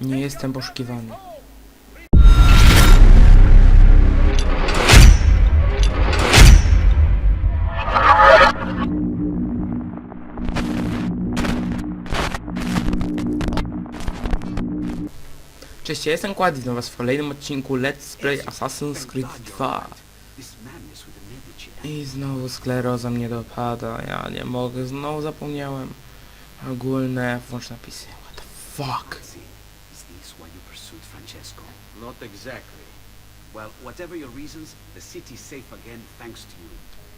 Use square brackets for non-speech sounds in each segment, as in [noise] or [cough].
Nie jestem poszukiwany. Cześć, ja jestem Kład, witam was w kolejnym odcinku Let's Play Assassin's Creed 2. I znowu skleroza mnie dopada, ja nie mogę, znowu zapomniałem. Ogólne, włącz napisy, what the fuck. Is this why you pursued Francesco? Not exactly. Well, whatever your reasons, the city's safe again thanks to you.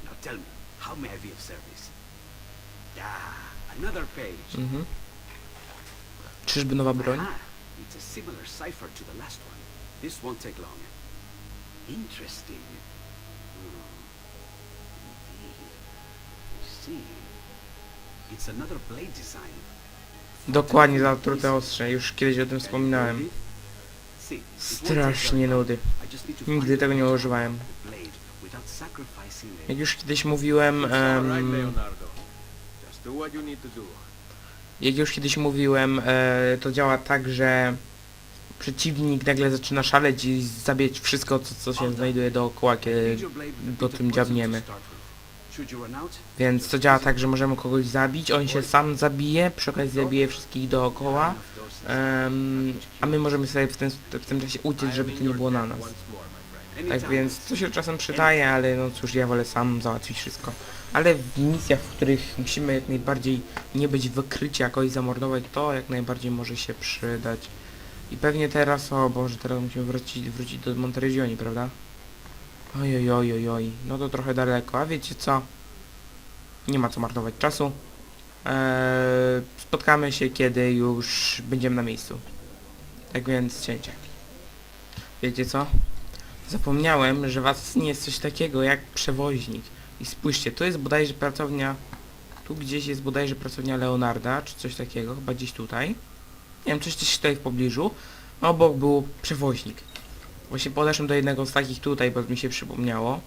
Now tell me, how may I be of service? Ah, another page. Mhm. Czyżby nowa broń? Aha, it's a similar cipher to the last one. This won't take long. Interesting. Hmm. Indeed. See. It's another blade design. Dokładnie zatrute ostrze, już kiedyś o tym wspominałem. Strasznie nudy. Nigdy tego nie używałem. Jak już kiedyś mówiłem, do. jak już kiedyś mówiłem, e, to działa tak, że przeciwnik nagle zaczyna szaleć i zabijać wszystko, co, co się znajduje dookoła, kiedy do tym dziabniemy. Więc to działa tak, że możemy kogoś zabić, on się sam zabije, przy okazji zabije wszystkich dookoła, em, a my możemy sobie w tym, w tym czasie uciec, żeby to nie było na nas. Tak więc to się czasem przydaje, ale no cóż, ja wolę sam załatwić wszystko. Ale w misjach, w których musimy jak najbardziej nie być wykryci, jakoś zamordować, to jak najbardziej może się przydać. I pewnie teraz, o Boże, teraz musimy wrócić, wrócić do Monteregioni, prawda? Oj, oj, oj, oj, oj, no to trochę daleko, a wiecie co? Nie ma co marnować czasu. Eee, spotkamy się, kiedy już będziemy na miejscu. Tak więc cięcie. Wiecie co? Zapomniałem, że was nie jest coś takiego jak przewoźnik. I spójrzcie, tu jest bodajże pracownia... Tu gdzieś jest bodajże pracownia Leonarda, czy coś takiego, chyba gdzieś tutaj. Nie wiem, coś gdzieś tutaj w pobliżu. Obok był przewoźnik. Właśnie podeszłem do jednego z takich tutaj, bo mi się przypomniało.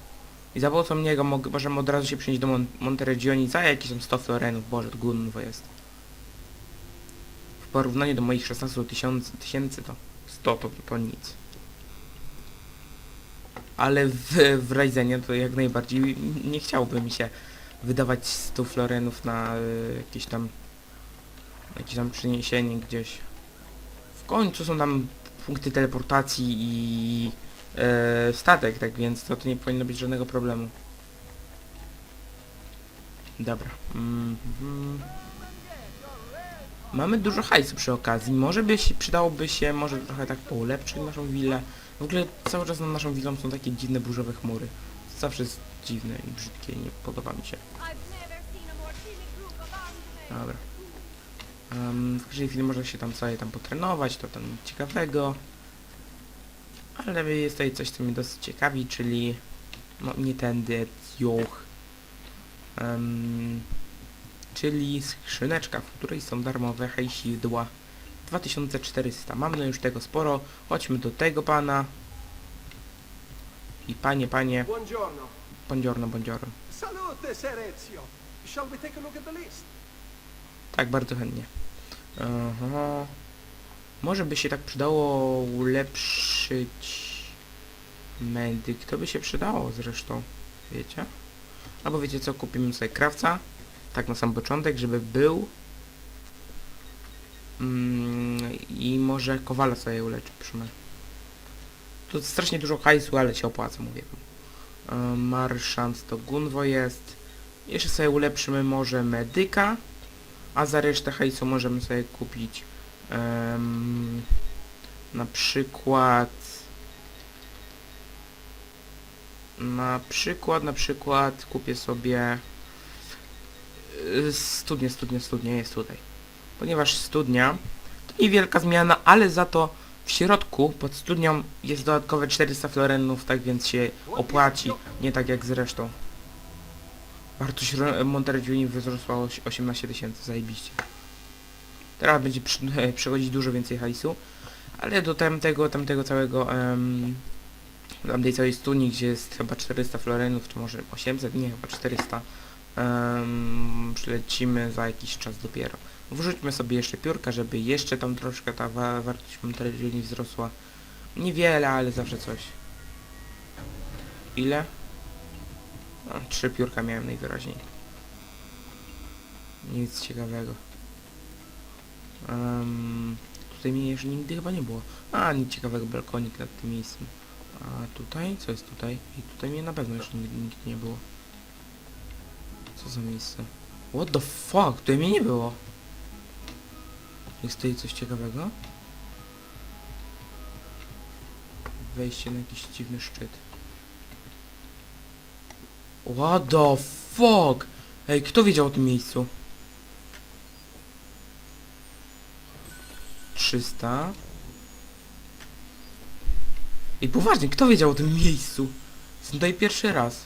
I za pomocą niego możemy od razu się przenieść do Mon Monteregioni za jakieś tam 100 florenów. Boże, to gówno jest. W porównaniu do moich 16 tysięcy, tysięcy to 100 to, to nic. Ale w, w Ryzenie to jak najbardziej nie chciałby mi się wydawać 100 florenów na y, jakieś tam jakieś tam przeniesienie gdzieś. W końcu są tam punkty teleportacji i e, statek, tak więc to, nie powinno być żadnego problemu. Dobra. Mhm. Mamy dużo hajsu przy okazji. Może by się, przydałoby się może trochę tak ulepszyć naszą willę. W ogóle cały czas nad naszą willą są takie dziwne burzowe chmury. Zawsze jest dziwne i brzydkie, nie podoba mi się. Dobra. Um, w każdej chwili można się tam sobie tam potrenować, to tam nic ciekawego. Ale jest tutaj coś, co mnie dosyć ciekawi, czyli no nie tędy, joch. Um, czyli skrzyneczka, w której są darmowe hejsidła. 2400. Mamy już tego sporo. Chodźmy do tego pana. I panie, panie, Buongiorno. buongiorno, buongiorno. Salute, Ser Ezio. Shall we take a look at the list? Tak, bardzo chętnie. Aha. Może by się tak przydało ulepszyć medyk. To by się przydało zresztą. Wiecie? Albo wiecie co, kupimy sobie krawca. Tak na sam początek, żeby był. Mm, I może kowala sobie ulepszymy. To strasznie dużo hajsu, ale się opłaca, mówię wam. E, Marszant to Gunwo jest. Jeszcze sobie ulepszymy może medyka. A za resztę hajsu możemy sobie kupić em, na przykład na przykład, na przykład kupię sobie y, studnię, studnię, studnię jest tutaj. Ponieważ studnia to niewielka zmiana, ale za to w środku pod studnią jest dodatkowe 400 florenów, tak więc się opłaci, nie tak jak z resztą. Wartość ro- Monterey wzrosła o 18 tysięcy, zajebiście. Teraz będzie przy, [laughs] przychodzić dużo więcej hajsu, ale do tamtego, tamtego całego, um, tamtej całej studni, gdzie jest chyba 400 florenów, czy może 800, nie, chyba 400, em, przylecimy za jakiś czas dopiero. Wrzućmy sobie jeszcze piórka, żeby jeszcze tam troszkę ta wa wartość materialnie wzrosła. Niewiele, ale zawsze coś. Ile? A, trzy piórka miałem najwyraźniej. Nic ciekawego. Um, tutaj mnie jeszcze nigdy chyba nie było. A, nic ciekawego, balkonik nad tym miejscem. A tutaj? Co jest tutaj? I tutaj mnie na pewno jeszcze nigdy, nigdy nie było. Co za miejsce? What the fuck? Tutaj mnie nie było. Jest tutaj coś ciekawego? Wejście na jakiś dziwny szczyt. What the fuck? Ej, kto wiedział o tym miejscu? 300 I poważnie, kto wiedział o tym miejscu? Jestem tutaj pierwszy raz.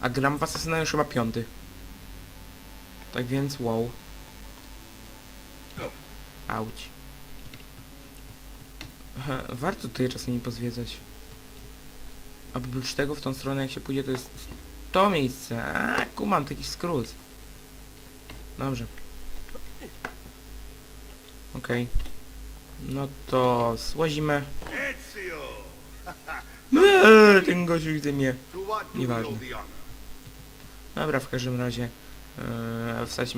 A gram w Assassina już chyba piąty. Tak więc wow. Auć. [laughs] Warto tutaj czasami pozwiedzać. A oprócz tego w tą stronę jak się pójdzie to jest to miejsce. A, kumam, taki skrót. Dobrze. Okej. No to. Ezio! Eee, ten gościu chce mnie. Nieważne. Dobra, w każdym razie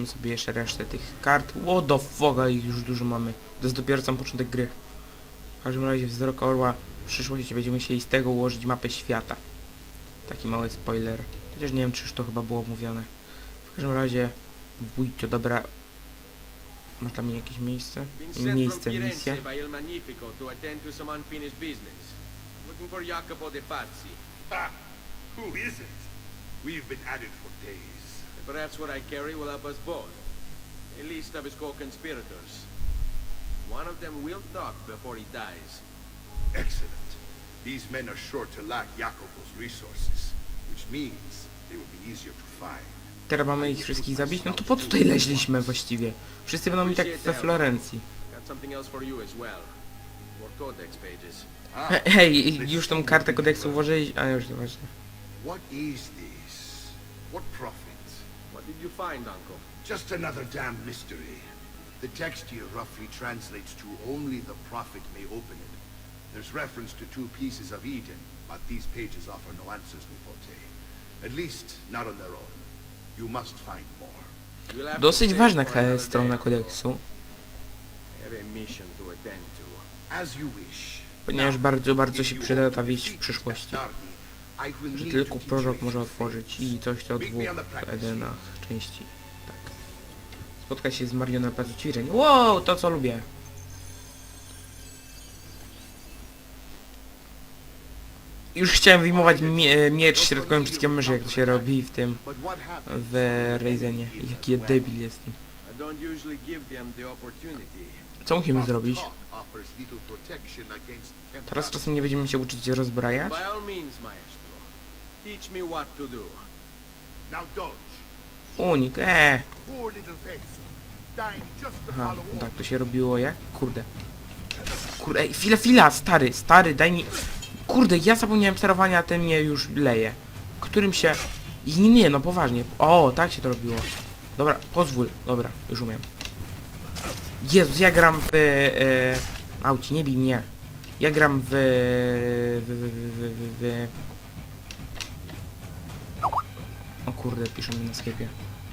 yy, sobie jeszcze resztę tych kart. What the fuck, ich już dużo mamy. To jest dopiero sam początek gry. W każdym razie wzrok orła w przyszłości będziemy musieli z tego ułożyć mapę świata. Taki mały spoiler. Chociaż nie wiem, czy już to chyba było mówione. W każdym razie wójcio, dobra. Ma tam jakieś miejsce? Miejsce. Looking for Jacopo de Pazzi. Ah, who is it? We've been at it for days. Perhaps what I carry will help us both. A list of his co-conspirators. One of them will talk before he dies. Excellent. These men are sure to lack Jacopo's resources, which means they will be easier to find. Teraz mamy ich wszystkich zabić? No to po co tutaj leźliśmy właściwie? Wszyscy będą mi tak we Florencji. Got something else for you as well. More codex pages. Ah, He, hej, już tą kartę kodeksu włożyć? A już nieważne. what is this? What profit? What did you find, Uncle? Just another damn mystery. The text here roughly translates to only the prophet may open it. There's reference to two pieces of Eden, but these pages offer no answers, Nipote. At least, not on their own. You must find more. Dosyć ważna strona kodeksu, ponieważ bardzo, bardzo się przyda ta wieść w przyszłości. Że tylko prorok może otworzyć i coś to dwóch Edenach części. Spotkać się z Marią na placu ćwiczeń. Wow, to co lubię. Już chciałem wyjmować mie miecz środkowym wszystkim myszy, jak to się robi w tym, w Ryzenie. Jaki ja debil jestem. Co musimy zrobić? Teraz czasem nie będziemy się uczyć rozbrajać? Unik, eee. Aha, tak to się robiło jak? Kurde. Kurde, ej, chwila, chwila, stary, stary, daj mi... Kurde, ja zapomniałem sterowania, a ten mnie już leje. Którym się... I nie, nie, no poważnie. O, tak się to robiło. Dobra, pozwól. Dobra, już umiem. Jezus, ja gram w... E, auci, nie bij mnie. Ja gram w... w, w, w, w, w, O kurde, piszą mi na sklepie.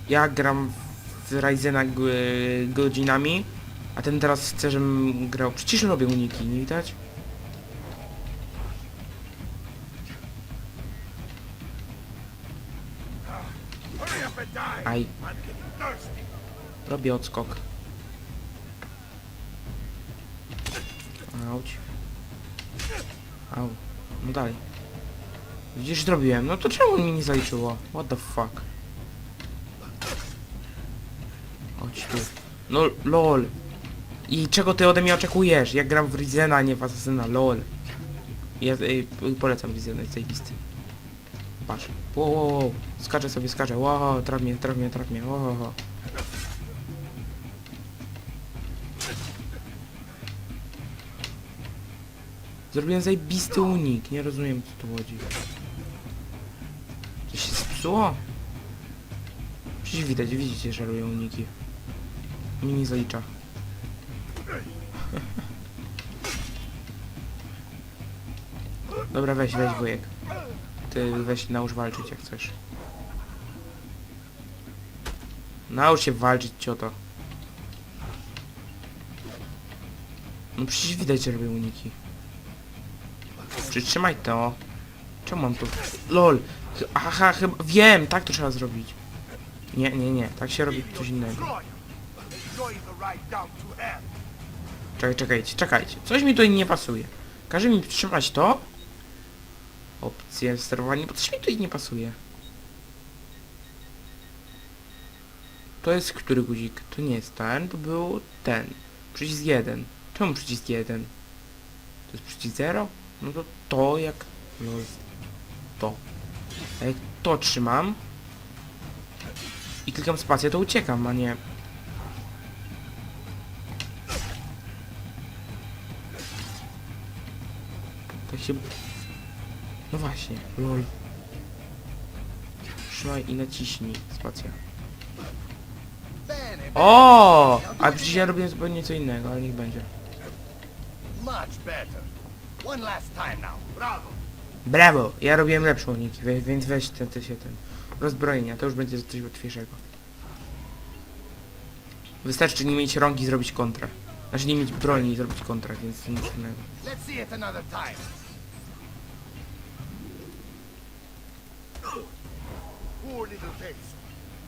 Ja gram w Ryzena g- godzinami, a ten teraz chce, żebym grał. Przecież robię uniki, nie widać? Aj, robię odskok. Auć. Au. No dalej. Widzisz, zrobiłem. No to czemu mi nie zaliczyło? What the fuck? Chodź tu. No, lol. I czego ty ode mnie oczekujesz? Ja gram w Rizena, a nie w Asasyna, lol. Ja ej, polecam Rizena, jest zajebisty. Patrz. Wow, wow, wow. Skaczę sobie, skaczę. Wow, traf mnie, traf mnie, traf mnie. Wow. Zrobiłem zajebisty unik, nie rozumiem co tu chodzi. Coś się zepsuło? Przecież widać, widzicie, robią uniki. Mi nie zalicza. Dobra, weź, weź wujek. Ty weź naucz walczyć jak chcesz. Naucz się walczyć, cioto. No przecież widać, że robią uniki. Przytrzymaj to. Czemu mam tu... LOL! Aha, chyba... Wiem! Tak to trzeba zrobić. Nie, nie, nie. Tak się robi coś innego. Czekaj, czekajcie, czekajcie. Coś mi tutaj nie pasuje. Każe mi trzymać to. Opcje sterowania, bo coś mi tutaj nie pasuje. To jest który guzik? To nie jest ten, to był ten. Przycisk 1. Czemu przycisk 1? To jest przycisk 0? No to to jak... No to. A jak to trzymam i klikam spację, to uciekam, a nie... się... No właśnie, lol. Trzymaj i naciśnij spacja. O! A przecież ja robię zupełnie co innego, ale niech będzie. Brawo! Ja robiłem lepszą uniki, więc weź ten, ten, się ten. Rozbrojenia, to już będzie coś łatwiejszego. Wystarczy nie mieć rąk i zrobić kontrę. Znaczy nie mieć broni i zrobić kontrę, więc nic innego. Let's see it another time. Poor little face.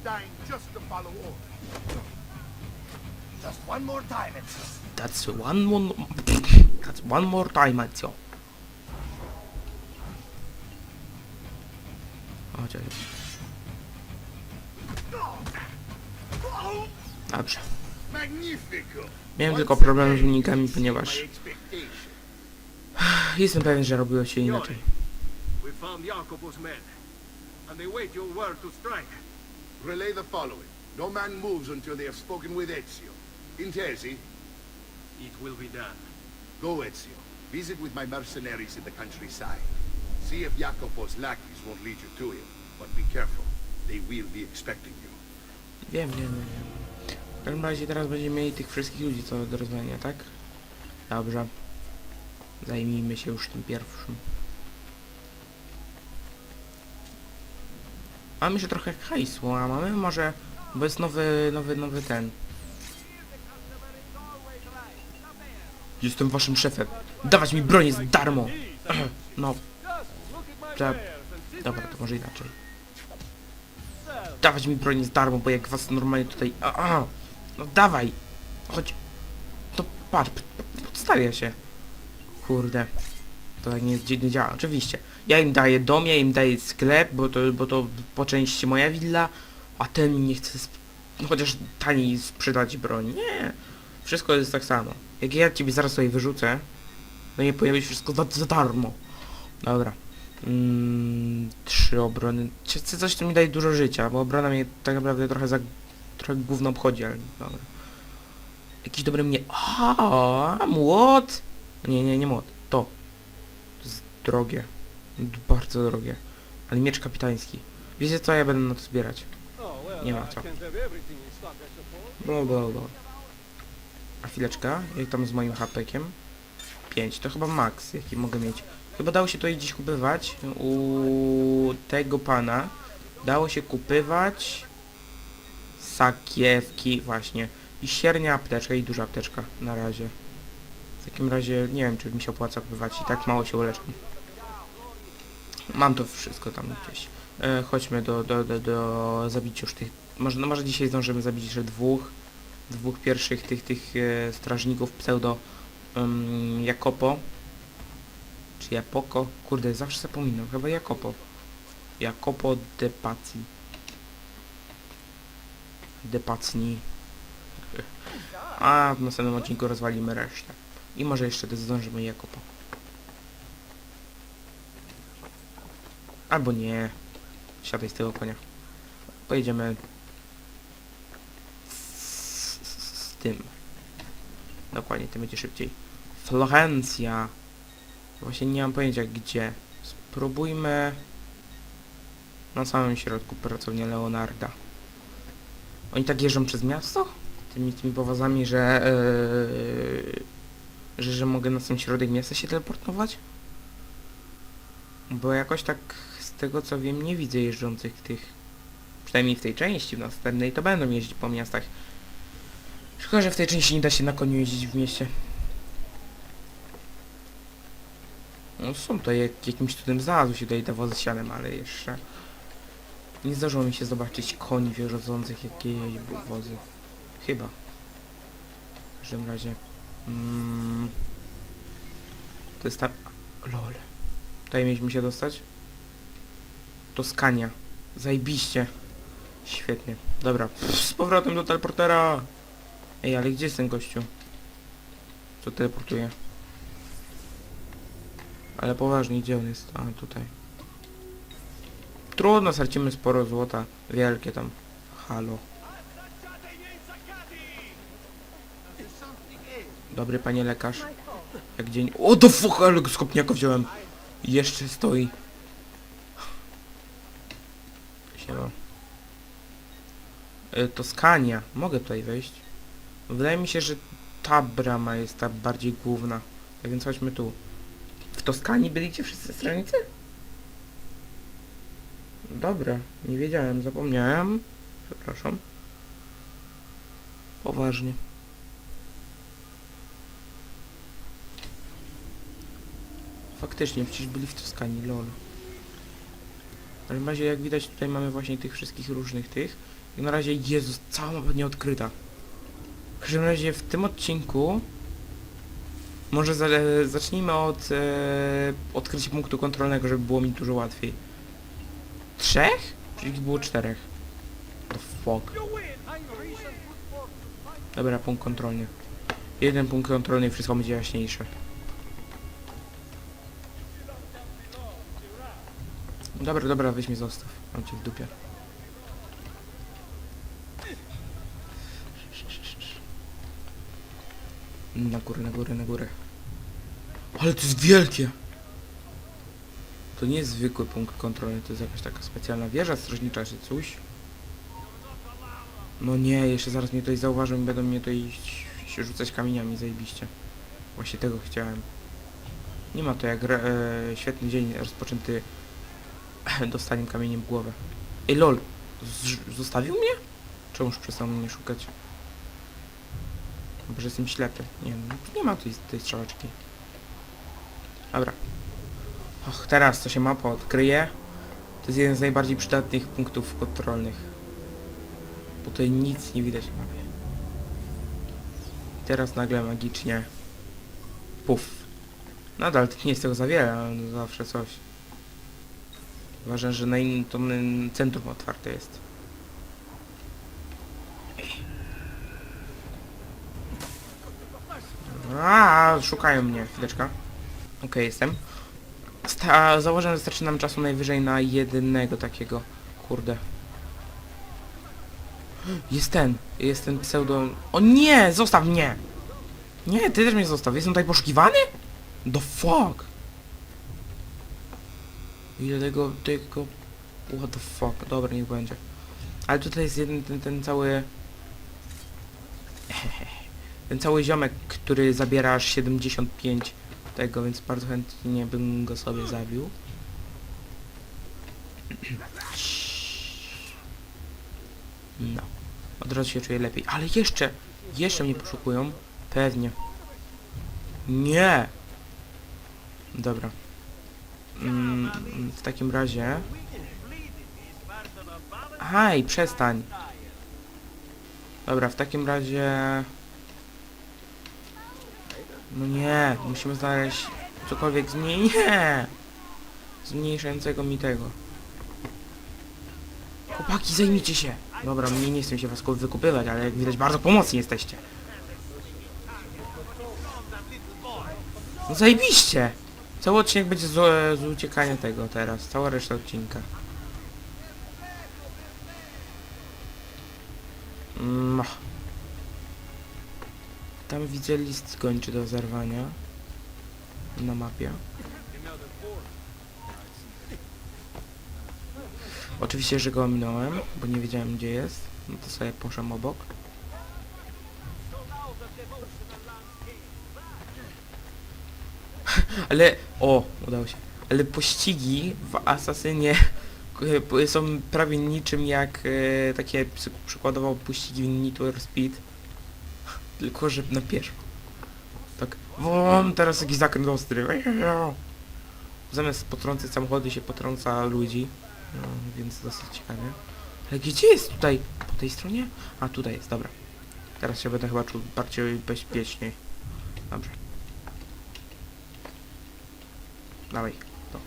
Dying just to follow orders. Just one more time, it's That's one more... [laughs] That's one more time, Ezio. Cześć. Dobrze. Magnifico! Miałem tylko problem z unikami, ponieważ jestem pewien, że robiło się inaczej. And they wait your word to strike. Relay the following. No man moves until they have spoken with Ezio. Intesi, It will be done. go Ezio. Visit with my mercenaries in the countryside. See if Jacopo's lackeys won't lead you to him. But be careful. They will be expecting you. Wiem, wiem, wiem. wiem. W każdym razie teraz będziemy mieli tych wszystkich ludzi co do rozwiązania, tak? Dobrze. Zajmijmy się już tym pierwszym. Mamy jeszcze trochę hajsu, a mamy może... Bo jest nowy, nowy, nowy ten. Jestem waszym szefem. Dawać mi broń jest darmo. [clears throat] No. Za... Dobra, to może inaczej. Dawać mi broń jest darmo, bo jak was normalnie tutaj... No dawaj! Chodź. To patrz, podstawia się. Kurde. To tak nie, nie działa, oczywiście. Ja im daję dom, ja im daję sklep, bo to, bo to po części moja willa, a ten nie chce no chociaż taniej sprzedać broń. Nie. Wszystko jest tak samo. Jak ja ciebie zaraz sobie wyrzucę, no nie się wszystko za, za darmo. Dobra. Mm, trzy obrony. Co- Coś to mi daje dużo życia, bo obrona mnie tak naprawdę trochę za... trochę gówno obchodzi, ale dobra. Jakiś dobry mnie... A, młot! Nie, nie, nie młot. Drogie. Bardzo drogie. Ale miecz kapitański. Wiecie co, ja będę na to zbierać. Nie ma co. Bla, bla, bla. A chwileczka, jak tam z moim hapekiem? 5, to chyba max, jaki mogę mieć. Chyba dało się to gdzieś kupywać u tego pana. Dało się kupywać sakiewki właśnie. I średnia apteczka i duża apteczka na razie. W takim razie nie wiem czy mi się opłaca kupywać i tak mało się uleczę. Mam to wszystko tam gdzieś. E, chodźmy do, do, do, do już tych. Może, no może dzisiaj zdążymy zabić jeszcze dwóch. Dwóch pierwszych tych tych e, strażników pseudo um, Jakopo. Czy Japoko? Kurde, zawsze zapominam. Chyba Jakopo. Jakopo de Paci. De Pacni. A w następnym odcinku rozwalimy resztę. I może jeszcze zdążymy Jakopo. Albo nie. Siadaj z tego konia. Pojedziemy z, z, z tym. Dokładnie, tym będzie szybciej. Florencja. Właśnie nie mam pojęcia gdzie. Spróbujmy na samym środku pracownia Leonarda. Oni tak jeżdżą przez miasto? Tymi, tymi powozami, że, yy, że... Że mogę na sam środek miasta się teleportować? Bo jakoś tak z tego co wiem nie widzę jeżdżących tych... Przynajmniej w tej części, w następnej to będą jeździć po miastach. Szkoda, że w tej części nie da się na koniu jeździć w mieście. No są to jak, jakimś cudem znalazły się tutaj te wozy sianem, ale jeszcze... Nie zdarzyło mi się zobaczyć koni wiozących jakieś wozy. Chyba. W każdym razie... Mm, to jest ta... Lol. Tutaj mieliśmy się dostać? Toskania. Zajebiście. Świetnie. Dobra. Z powrotem do teleportera. Ej, ale gdzie jest ten gościu? Co teleportuje? Ale poważnie, gdzie on jest? A, tutaj. Trudno, stracimy sporo złota. Wielkie tam. Halo. Dobry panie lekarz. Jak dzień... O, do fuck, ale go z kopniaka wziąłem. Jeszcze stoi. Siema. Y, Toskania. Mogę tutaj wejść? Wydaje mi się, że ta brama jest ta bardziej główna. Tak więc chodźmy tu. W Toskanii byliście wszyscy strażnicy? Dobra, nie wiedziałem, zapomniałem. Przepraszam. Poważnie. Faktycznie, przecież byli w Toskanii, lol. W każdym razie, jak widać, tutaj mamy właśnie tych wszystkich różnych tych. I na razie, Jezus, cała mapa nieodkryta. W każdym razie, w tym odcinku... Może za, zacznijmy od e, odkrycia punktu kontrolnego, żeby było mi dużo łatwiej. Trzech? Czyli było czterech. The fuck. Dobra, punkt kontrolny. Jeden punkt kontrolny i wszystko będzie jaśniejsze. Dobra, dobra, weź mnie zostaw. Mam cię w dupie. Na górę, na górę, na górę. Ale to jest wielkie! To nie jest zwykły punkt kontrolny, to jest jakaś taka specjalna wieża strażnicza czy coś. No nie, jeszcze zaraz mnie tutaj zauważą i będą mnie tutaj się rzucać kamieniami, zajebiście. Właśnie tego chciałem. Nie ma to jak e, świetny dzień rozpoczęty [clears throat] dostaniem kamieniem w głowę. Ej lol, zostawił mnie? Czemuż przestał mnie szukać? Bo jestem ślepy. Nie no, nie ma tej, tej strzałeczki. Dobra. Och, teraz to się mapa odkryje. To jest jeden z najbardziej przydatnych punktów kontrolnych. Bo tutaj nic nie widać na mapie. Teraz nagle magicznie... Puf. Nadal nie jest tego za wiele, ale zawsze coś. Ważne, że na innym to centrum otwarte jest. A, szukają mnie, chwileczka. Okej, jestem. Sta założę, że starczy nam czasu najwyżej na jednego takiego. Kurde. Jest ten. Jest ten pseudo... O nie! Zostaw mnie! Nie, ty też mnie zostaw. Jestem tutaj poszukiwany? The fuck? Ile tego... tego... What the fuck? Dobra, niech będzie. Ale tutaj jest jeden ten, ten cały... [laughs] Ten cały ziomek, który zabiera aż 75 tego, więc bardzo chętnie bym go sobie zabił. [clears throat] No. Od razu się czuję lepiej. Ale jeszcze! Jeszcze mnie poszukują. Pewnie. Nie! Dobra. Mm, w takim razie... Haj, przestań! Dobra, w takim razie... No nie, musimy znaleźć cokolwiek. Nie! Zmniejszającego mi tego. Chłopaki, zajmijcie się! Dobra, mnie nie chcę się was wykupywać, ale jak widać bardzo pomocni jesteście. No zajebiście! Cały odcinek będzie z, z uciekania tego teraz. Cała reszta odcinka. Mm. Tam widzę list kończy do zerwania. Na mapie. Oczywiście, że go ominąłem, bo nie wiedziałem gdzie jest. No to sobie poszłem obok. Ale, o, udało się. Ale pościgi w Asasynie są prawie niczym jak e, takie przy- przykładowo pościgi w Speed. Tylko, że na pieszo. Tak, won, teraz jakiś zakręt ostry. Zamiast potrącać samochody się potrąca ludzi. No, więc dosyć ciekawie. Ale gdzie jest tutaj? Po tej stronie? A, tutaj jest, dobra. Teraz się będę chyba czuł bardziej bezpieczniej. Dobrze. Dawaj, to.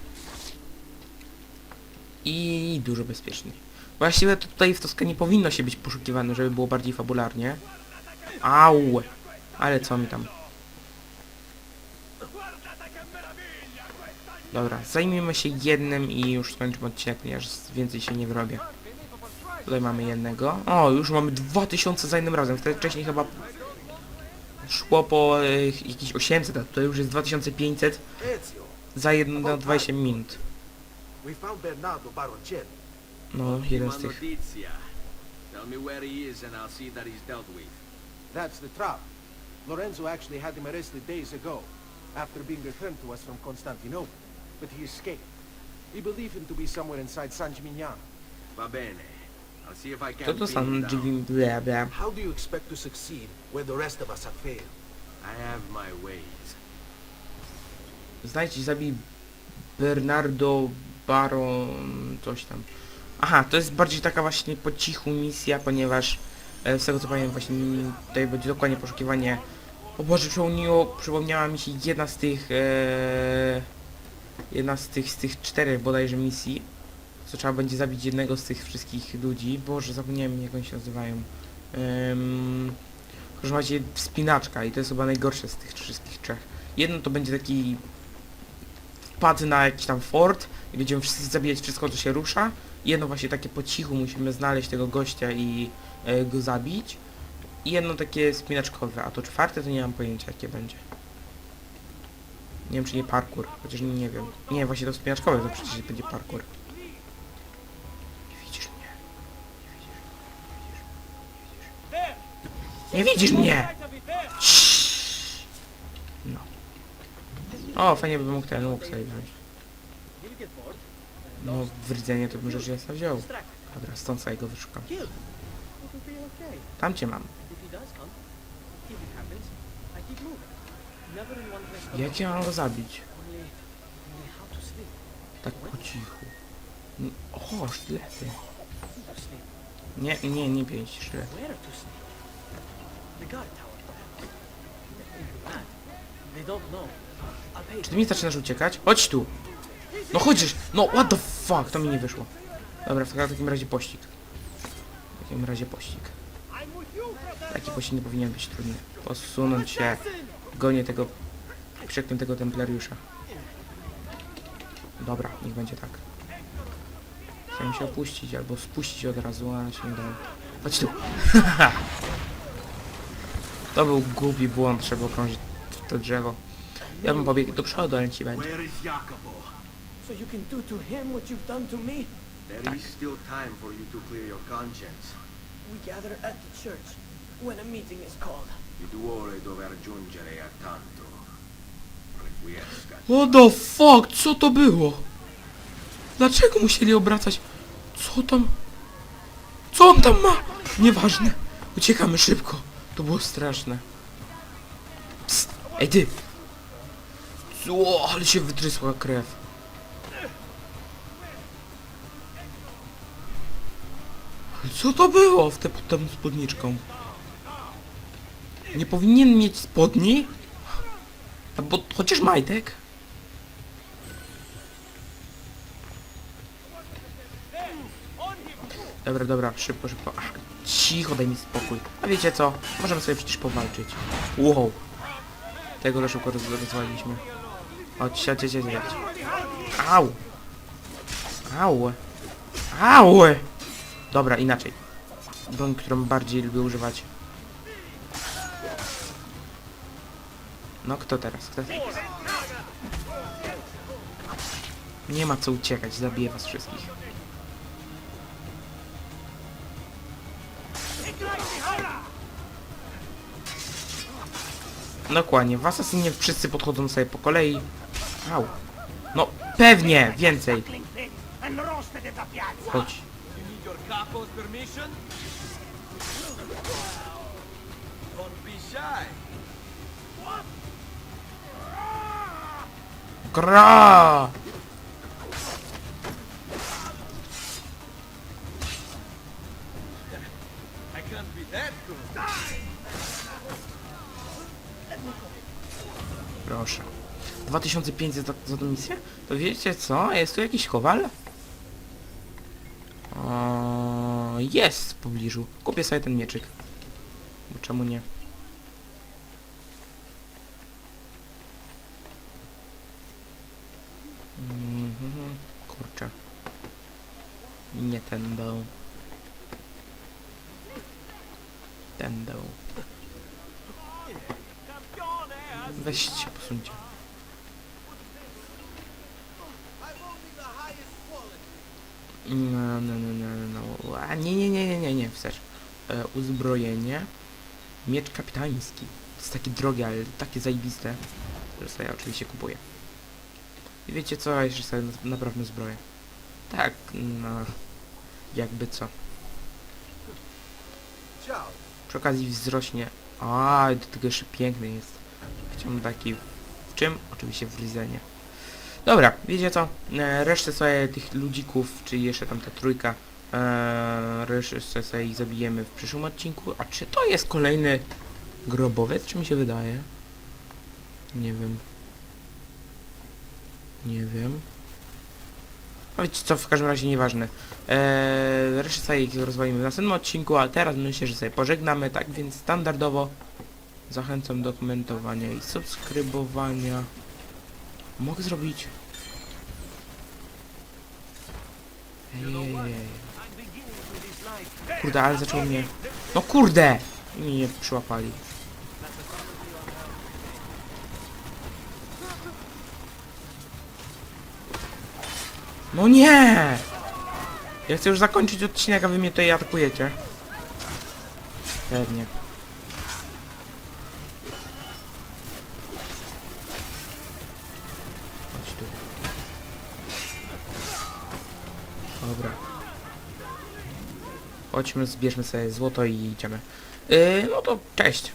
I dużo bezpieczniej. Właściwie to tutaj w Toskanii powinno się być poszukiwane, żeby było bardziej fabularnie. Au! Ale co mi tam? Dobra, zajmijmy się jednym i już skończymy odcinek, ponieważ więcej się nie wyrobię. Tutaj mamy jednego. O, już mamy 2000 za jednym razem. Wtedy wcześniej chyba szło po e, jakieś 800, a tutaj już jest 2500 Ezio, za jedno 20 minut. No, jeden z tych. Tell me where he is and I'll see that he's dealt with. That's the trap. Lorenzo actually had him arrested days ago, after being returned to us from Constantinople. But he escaped. We believe him to be somewhere inside San Gimignano. Va bene. I'll see if I can To to pin sam him down. drzwi bla bla. How do you expect to succeed where the rest of us have failed? I have my ways. Znajdź i zabij Bernardo Baron... coś tam. Aha, to jest bardziej taka właśnie po cichu misja, ponieważ e, z tego co pamiętam właśnie tutaj będzie dokładnie poszukiwanie... O Boże, przypomniało, przypomniała mi się jedna z tych... E, jedna z tych, z tych czterech bodajże misji. Co trzeba będzie zabić jednego z tych wszystkich ludzi. Boże, zapomniałem jak oni się nazywają. Um, w każdym razie wspinaczka i to jest chyba najgorsze z tych wszystkich trzech. Jedno to będzie taki wpad na jakiś tam fort i będziemy wszyscy zabijać wszystko, co się rusza. Jedno właśnie takie po cichu musimy znaleźć tego gościa i e, go zabić. I jedno takie spinaczkowe, a to czwarte to nie mam pojęcia jakie będzie. Nie wiem czy nie parkour, chociaż nie, wiem. Nie, właśnie to spinaczkowe to przecież będzie parkour. Nie widzisz mnie. Nie widzisz. Nie widzisz mnie! Ciii. No. O, fajnie by mógł ten łuk sobie wziąć. No, w rdzenie to bym rzecz jasna wziął. Dobra, stąd sobie go wyszukam. Tam cię mam. Jak ja mam go zabić? Tak po cichu. N- O, sztylety. Nie, nie, nie pięć sztyletów. Czy ty mi zaczynasz uciekać? Chodź tu! No chodzisz! No what the fuck! To mi nie wyszło. Dobra, w takim razie pościg. W takim razie pościg. Taki pościg nie powinien być trudny. Posunąć się. Gonię tego przeklętego templariusza. Dobra, niech będzie tak. Chciałem się opuścić albo spuścić od razu, ale się nie dało. Chodź tu! [laughs] to był głupi błąd, trzeba okrążyć to drzewo. Ja bym pobiegł do przodu, ale ci będzie. Where is Jacopo? So you can do to him what you've done to me? There is still time for you to clear your conscience. We gather at the church when a meeting is called. Dove raggiungere a tanto. What the fuck? Co to było? Dlaczego musieli obracać? Co tam? Co on tam ma? Nieważne. Uciekamy szybko. To było straszne. Psst. Ej ty! Co? Ale się wytrysła krew. Co to było w pod tą spódniczką? Nie powinien mieć spodni? Albo chociaż majtek? Dobra, dobra, szybko, szybko. Ach, cicho, daj mi spokój. A wiecie co? Możemy sobie przecież powalczyć. Wow. Tego szybko roz rozwaliliśmy. Chodź, chodź, chodź, chodź. Au! Au! Au! Dobra, inaczej. Broń, którą bardziej lubię używać. No kto teraz? Kto teraz? Nie ma co uciekać, zabiję was wszystkich. Dokładnie, w Assassinie wszyscy podchodzą sobie po kolei, Au. No, pewnie, więcej. Chodź. Gra! Proszę. 2500 za, za tą misję? To wiecie co? Jest tu jakiś kowal? O, jest w pobliżu. Kupię sobie ten mieczyk. Bo czemu nie? Mhm, Kurczę. Nie ten dał. Ten dał. Weźcie, posuńcie. No, no, no, no, no. A nie, nie, nie, nie, nie, nie, wstecz. E, uzbrojenie. Miecz kapitański. To jest takie drogie, ale takie zajebiste, że sobie oczywiście kupuję. I wiecie co, jeszcze sobie na- naprawdę zbroję. Tak, no, jakby co. Przy okazji wzrośnie. A, do tego jeszcze piękny jest. Chciałbym taki. W czym? Oczywiście w Lizenie. Dobra, wiecie co? E, resztę sobie tych ludzików, czyli jeszcze tam ta trójka, e, resztę sobie ich zabijemy w przyszłym odcinku. A czy to jest kolejny grobowiec, czy mi się wydaje? Nie wiem. Nie wiem. No wiecie co, w każdym razie nieważne. Eee, resztę sobie ich rozwalimy w następnym odcinku, a teraz myślę, że sobie pożegnamy, tak więc standardowo zachęcam do komentowania i subskrybowania. Mogę zrobić? Ej, Kurde, ale zaczął mnie... No kurde! Mnie nie przyłapali. No nie! Ja chcę już zakończyć odcinek, a wy mnie tutaj atakujecie. Pewnie. Chodźmy, zbierzmy sobie złoto i idziemy. Yy, no to cześć.